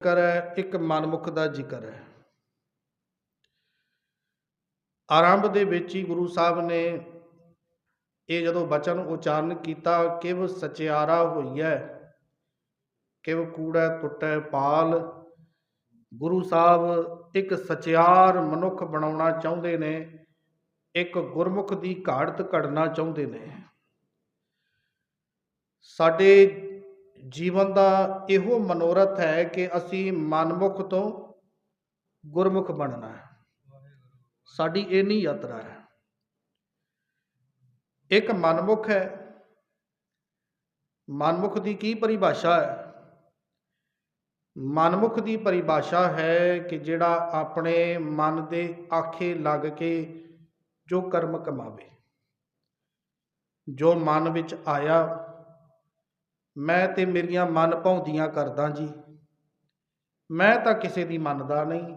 ਜ਼ਿਕਰ ਹੈ, ਇੱਕ ਮਨਮੁਖ ਦਾ ਜ਼ਿਕਰ ਹੈ। ਆਰੰਭ ਦੇ ਵਿੱਚ ਹੀ ਗੁਰੂ ਸਾਹਿਬ ਨੇ ਇਹ ਜਦੋਂ ਬਚਨ ਉਚਾਰਨ ਕੀਤਾ, ਕਿਵ ਸਚਿਆਰਾ ਹੋਈਐ, ਕਿਵ ਕੂੜੈ ਟੁੱਟੈ ਪਾਲ, ਗੁਰੂ ਸਾਹਿਬ ਇੱਕ ਸਚਿਆਰ ਮਨੁੱਖ ਬਣਾਉਣਾ ਚਾਹੁੰਦੇ ਨੇ, ਇੱਕ ਗੁਰਮੁਖ ਦੀ ਘਾੜਤ ਘੜਨਾ ਚਾਹੁੰਦੇ ਨੇ। ਸਾਡੇ ਜੀਵਨ ਦਾ ਇਹੋ ਮਨੋਰਥ ਹੈ ਕਿ ਅਸੀਂ ਮਨਮੁਖ ਤੋਂ ਗੁਰਮੁਖ ਬਣਨਾ ਹੈ। ਸਾਡੀ ਇੰਨੀ ਯਾਤਰਾ ਹੈ। ਇੱਕ ਮਨਮੁਖ ਹੈ। ਮਨਮੁਖ ਦੀ ਕੀ ਪਰਿਭਾਸ਼ਾ ਹੈ? ਮਨਮੁਖ ਦੀ ਪਰਿਭਾਸ਼ਾ ਹੈ ਕਿ ਜਿਹੜਾ ਆਪਣੇ ਮਨ ਦੇ ਆਖੇ ਲੱਗ ਕੇ ਜੋ ਕਰਮ ਕਮਾਵੇ, ਜੋ ਮਨ ਵਿੱਚ ਆਇਆ ਮੈਂ ਤੇ ਮੇਰੀਆਂ ਮਨ ਭਾਉਂਦੀਆਂ ਕਰਦਾ ਜੀ। ਮੈਂ ਤਾਂ ਕਿਸੇ ਦੀ ਮੰਨਦਾ ਨਹੀਂ।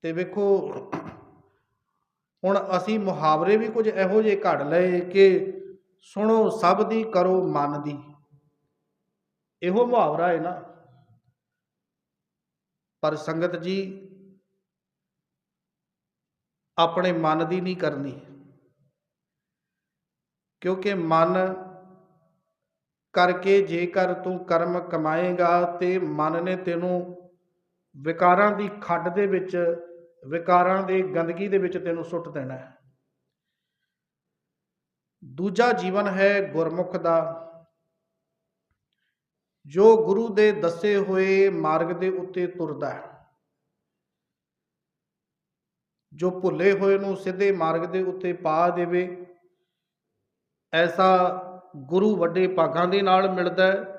ਤੇ ਵੇਖੋ, ਹੁਣ ਅਸੀਂ ਮੁਹਾਵਰੇ ਵੀ ਕੁਝ ਇਹੋ ਜਿਹੇ ਘੜ ਲਏ ਕਿ ਸੁਣੋ, ਸਭ ਦੀ ਕਰੋ ਮਨ ਦੀ। ਇਹੋ ਮੁਹਾਵਰਾ ਹੈ ਨਾ। ਪਰ ਸੰਗਤ ਜੀ, ਆਪਣੇ ਮਨ ਦੀ ਨਹੀਂ ਕਰਨੀ। ਕਿਉਂਕਿ ਮਨ ਕਰਕੇ ਜੇਕਰ ਤੂੰ ਕਰਮ ਕਮਾਏਗਾ ਤੇ ਮਨ ਨੇ ਤੈਨੂੰ ਵਿਕਾਰਾਂ ਦੀ ਖੱਡ ਦੇ ਵਿੱਚ, ਵਿਕਾਰਾਂ ਦੇ ਗੰਦਗੀ ਦੇ ਵਿੱਚ ਤੈਨੂੰ ਸੁੱਟ ਦੇਣਾ ਹੈ। ਦੂਜਾ ਜੀਵਨ ਹੈ ਗੁਰਮੁਖ ਦਾ। ਜੋ ਗੁਰੂ ਦੇ ਦੱਸੇ ਹੋਏ ਮਾਰਗ ਦੇ ਉੱਤੇ ਤੁਰਦਾ ਹੈ। ਜੋ ਭੁੱਲੇ ਹੋਏ ਨੂੰ ਸਿੱਧੇ ਮਾਰਗ ਦੇ ਉੱਤੇ ਪਾ ਦੇਵੇ, ਐਸਾ ਗੁਰੂ ਵੱਡੇ ਭਾਗਾਂ ਦੇ ਨਾਲ ਮਿਲਦਾ ਹੈ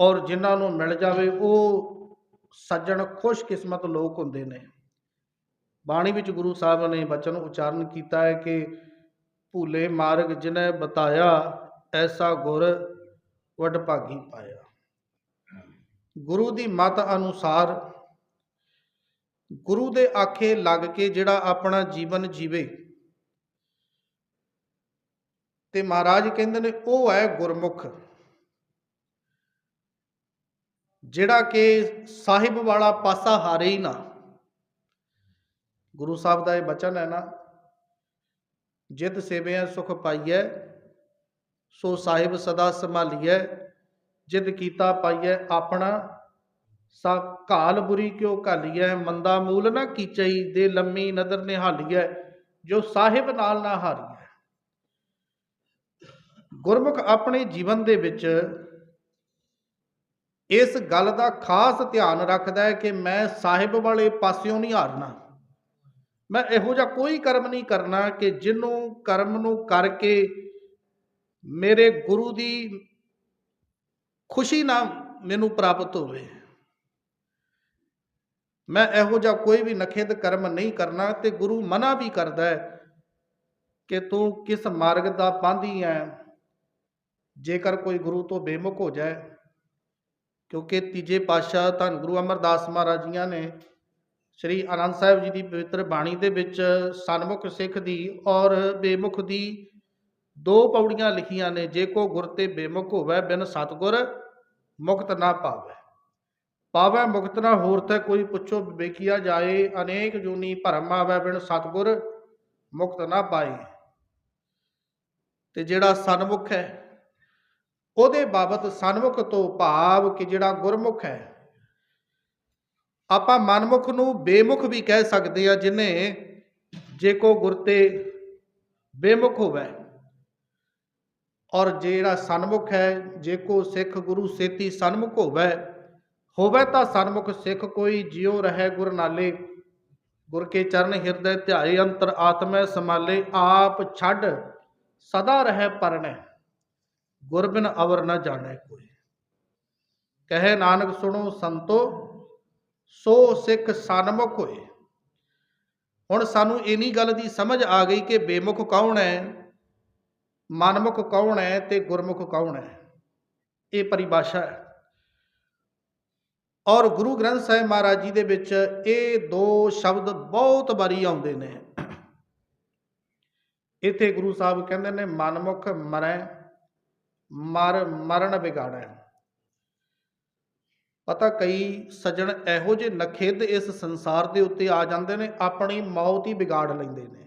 ਔਰ ਜਿਨ੍ਹਾਂ ਨੂੰ ਮਿਲ ਜਾਵੇ ਉਹ ਸੱਜਣ ਖੁਸ਼ਕਿਸਮਤ ਲੋਕ ਹੁੰਦੇ ਨੇ। ਬਾਣੀ ਵਿੱਚ ਗੁਰੂ ਸਾਹਿਬ ਨੇ ਬਚਨ ਉਚਾਰਨ ਕੀਤਾ ਹੈ ਕਿ ਭੂਲੇ ਮਾਰਗ ਜਿਨੈ ਬਤਾਇਆ, ਐਸਾ ਗੁਰ ਵੱਡ ਭਾਗੀ ਪਾਇਆ। ਗੁਰੂ ਦੀ ਮਤ ਅਨੁਸਾਰ ਗੁਰੂ ਦੇ ਆਖੇ ਲੱਗ ਕੇ ਜਿਹੜਾ ਆਪਣਾ ਜੀਵਨ ਜੀਵੇ ਤੇ ਮਹਾਰਾਜ ਕਹਿੰਦੇ ਨੇ, ਉਹ ਹੈ ਗੁਰਮੁਖ। ਜਿਹੜਾ ਕਿ ਸਾਹਿਬ ਵਾਲਾ ਪਾਸਾ ਹਾਰੇ ਹੀ ਨਾ। ਗੁਰੂ ਸਾਹਿਬ ਦਾ ਇਹ ਬਚਨ ਹੈ ਨਾ, ਜਿਤ ਸੇਵਿਆ ਸੁਖ ਪਾਈਐ, ਸੋ ਸਾਹਿਬ ਸਦਾ ਸੰਭਾਲੀਐ, ਜਿਤ ਕੀਤਾ ਪਾਈਐ ਆਪਣਾ, ਸਾ ਘਾਲ ਬੁਰੀ ਕਿਉ ਘਾਲੀਐ, ਮੰਦਾ ਮੂਲ ਨਾ ਕੀਚਈ, ਦੇ ਲੰਮੀ ਨਦਰ ਨਿਹਾਲੀਐ, ਜੋ ਸਾਹਿਬ ਨਾਲ ਨਾ ਹਾਰੀਐ। ਗੁਰਮੁਖ ਆਪਣੇ ਜੀਵਨ ਦੇ ਵਿੱਚ ਇਸ ਗੱਲ ਦਾ ਖਾਸ ਧਿਆਨ ਰੱਖਦਾ ਹੈ ਕਿ ਮੈਂ ਸਾਹਿਬ ਵਾਲੇ ਪਾਸਿਓਂ ਨਹੀਂ ਹਾਰਨਾ। ਮੈਂ ਇਹੋ ਜਿਹਾ ਕੋਈ ਕਰਮ ਨਹੀਂ ਕਰਨਾ ਕਿ ਜਿਹਨੂੰ ਕਰਮ ਨੂੰ ਕਰਕੇ ਮੇਰੇ ਗੁਰੂ ਦੀ ਖੁਸ਼ੀ ਨਾ ਮੈਨੂੰ ਪ੍ਰਾਪਤ ਹੋਵੇ। ਮੈਂ ਇਹੋ ਜਿਹਾ ਕੋਈ ਵੀ ਨਖੇਦ ਕਰਮ ਨਹੀਂ ਕਰਨਾ ਤੇ ਗੁਰੂ ਮਨਾ ਵੀ ਕਰਦਾ ਹੈ ਕਿ ਤੂੰ ਕਿਸ ਮਾਰਗ ਦਾ ਪਾਂਧੀ ਹੈ। ਜੇਕਰ ਕੋਈ ਗੁਰੂ ਤੋਂ ਬੇਮੁਖ ਹੋ ਜਾਏ, ਕਿਉਂਕਿ ਤੀਜੇ ਪਾਤਸ਼ਾਹ ਧੰਨ ਗੁਰੂ ਅਮਰਦਾਸ ਮਹਾਰਾਜ ਜੀਆਂ ਨੇ ਸ੍ਰੀ ਅਨੰਦ ਸਾਹਿਬ ਜੀ ਦੀ ਪਵਿੱਤਰ ਬਾਣੀ ਦੇ ਵਿੱਚ ਸਨਮੁਖ ਸਿੱਖ ਦੀ ਔਰ ਬੇਮੁਖ ਦੀ ਦੋ ਪੌੜੀਆਂ ਲਿਖੀਆਂ ਨੇ, ਜੇ ਕੋ ਗੁਰ ਤੇ ਬੇਮੁਖ ਹੋਵੇ ਬਿਨ ਸਤਗੁਰ, ਮੁਕਤ ਨਾ ਪਾਵੇ। ਪਾਵੇ, ਮੁਕਤ ਨਾ ਹੋਰ ਤੇ ਕੋਈ ਪੁੱਛੋ ਵੇਖਿਆ ਜਾਏ, ਅਨੇਕ ਜੂਨੀ ਭਰਮ ਆਵੇ ਬਿਨ ਸਤਗੁਰ, ਮੁਕਤ ਨਾ ਪਾਏ। ਤੇ ਜਿਹੜਾ ਸਨਮੁਖ ਹੈ ਉਹਦੇ ਬਾਬਤ ਸਨਮੁਖ ਤੋਂ ਭਾਵ ਕਿ ਜਿਹੜਾ ਗੁਰਮੁਖ ਹੈ, ਆਪਾਂ ਮਨਮੁਖ ਨੂੰ ਬੇਮੁਖ ਵੀ ਕਹਿ ਸਕਦੇ ਆ ਜਿਨੇ ਜੇ ਕੋ ਗੁਰ ਤੇ ਬੇਮੁਖ ਹੋਵੇ ਔਰ ਜਿਹੜਾ ਸਨਮੁਖ ਹੈ, ਜੇ ਕੋ ਸਿੱਖ ਗੁਰੂ ਸੇਤੀ ਸਨਮੁਖ ਹੋਵੇ ਹੋਵੇ ਤਾਂ ਸਨਮੁਖ ਸਿੱਖ ਕੋਈ ਜਿਉ ਰਹੇ ਗੁਰ ਨਾਲੇ, ਗੁਰ ਕੇ ਚਰਨ ਹਿਰਦੈ ਧਿਆਏ ਅੰਤਰ ਆਤਮੈ ਸਮਾਲੇ ਆਪ ਛੱਡ ਸਦਾ ਰਹਿ ਪਰਣੈ। ਗੁਰਬਿਨ ਅਵਰ ਨ ਜਾਣੈ ਕੋਈ। ਕਹੇ ਨਾਨਕ ਸੁਣੋ ਸੰਤੋ, ਸੋ ਸਿੱਖ ਸਨਮੁਖ ਹੋਏ। ਹੁਣ ਸਾਨੂੰ ਇਨੀ ਗੱਲ ਦੀ ਸਮਝ ਆ ਗਈ ਕਿ ਬੇਮੁਖ ਕੌਣ ਹੈ, ਮਨਮੁਖ ਕੌਣ ਹੈ ਤੇ ਗੁਰਮੁਖ ਕੌਣ ਹੈ। ਇਹ ਪਰਿਭਾਸ਼ਾ ਹੈ। ਔਰ ਗੁਰੂ ਗ੍ਰੰਥ ਸਾਹਿਬ ਮਹਾਰਾਜ ਜੀ ਦੇ ਵਿੱਚ ਇਹ ਦੋ ਸ਼ਬਦ ਬਹੁਤ ਵਾਰੀ ਆਉਂਦੇ ਨੇ। ਇੱਥੇ ਗੁਰੂ ਸਾਹਿਬ ਕਹਿੰਦੇ ਨੇ, ਮਨਮੁਖ ਮਰੈ ਮਰ, ਮਰਨ ਵਿਗਾੜੈ। ਪਤਾ ਕਈ ਸੱਜਣ ਇਹੋ ਜਿਹੇ ਨਖਿੱਧ ਇਸ ਸੰਸਾਰ ਦੇ ਉੱਤੇ ਆ ਜਾਂਦੇ ਨੇ, ਆਪਣੀ ਮੌਤ ਹੀ ਵਿਗਾੜ ਲੈਂਦੇ ਨੇ।